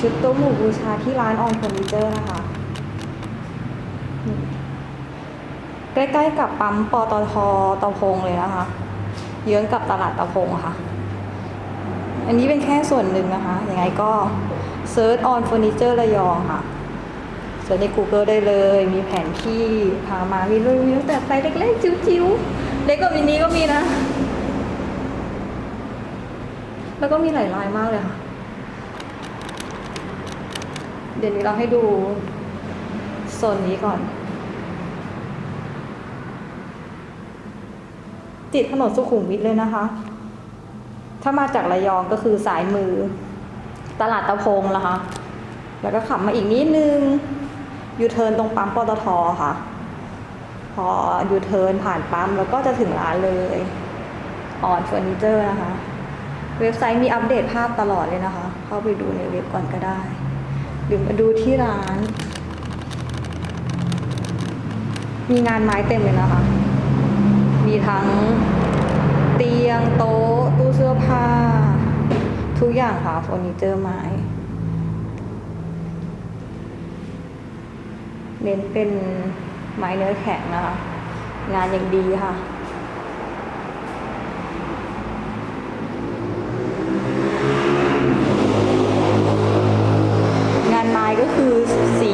ชุดโต๊ะหมู่บูชาที่ร้านออนเฟอร์นิเจอร์นะคะ ใกล้ๆกับปั๊มปตทตาพงเลยนะคะ เยื้องกับตลาดตาพงค่ะ อันนี้เป็นแค่ส่วนหนึ่งนะคะ ยังไงก็เซิร์ชออนเฟอร์นิเจอร์ระยองค่ะเซิร์ชใน Google ได้เลย มีแผนที่พามา มีรีวิวแต่ไซส์เล็กๆ จิ๋วๆ เล็กกว่ามินิก็มีนะ แล้วก็มีหลายลายมากเลยค่ะ เดี๋ยวนี้เราให้ดูโซนนี้ก่อน ติดถนนสุขุมวิทเลยนะคะ ถ้ามาจากระยองก็คือสายมือ ตลาดตะพงนะคะ แล้วก็ขับมาอีกนิดนึงยูเทิร์นตรงปั๊มปตทค่ะ พอยูเทิร์นผ่านปั๊มแล้วก็จะถึงร้านเลยออนเฟอร์นิเจอร์นะคะ เว็บไซต์มีอัปเดตภาพตลอดเลยนะคะ เข้าไปดูในเว็บก่อนก็ได้ หรือมาดูที่ร้าน มีงานไม้เต็มเลยนะคะ มีทั้งเตียงโต๊ะตู้เสื้อผ้า ทุกอย่างค่ะเฟอร์นิเจอร์ไม้เน้นเป็นไม้เนื้อแข็งนะคะ งานอย่างดีค่ะ งานไม้ก็คือสี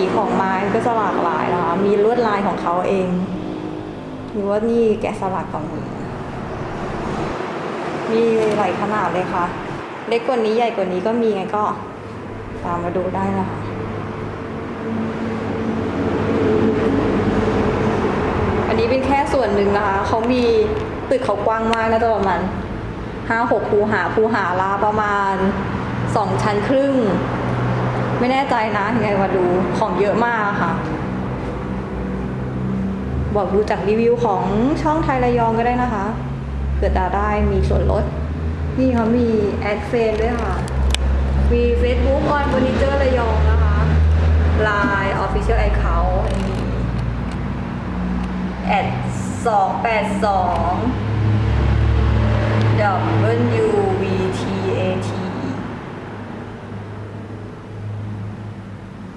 ก็จะหลากหลายนะคะ มีลวดลายของเขาเองมีว่านี่แกะสลักของหนูมีหลายขนาดเลยค่ะ เล็กกว่านี้ใหญ่กว่านี้ก็มีไงก็ตามมาดูได้นะคะอันนี้เป็นแค่ส่วนหนึ่งนะคะ เขามีตึกเขากว้างมากนะจะประมาณห้าหกคูหาคูหาลาประมาณสองชั้นครึ่ง ไม่แน่ใจนะยังไงมาดูของเยอะมากค่ะ บอกดูจากรีวิวของช่องไทยระยองก็ได้นะคะเกิดดาได้มีส่วนลด นี่เขามีแอดเฟนด้วยค่ะ มี Facebook ออนเฟอร์นิเจอร์ระยองนะคะ Line Official Account แอดสองแปดสอง W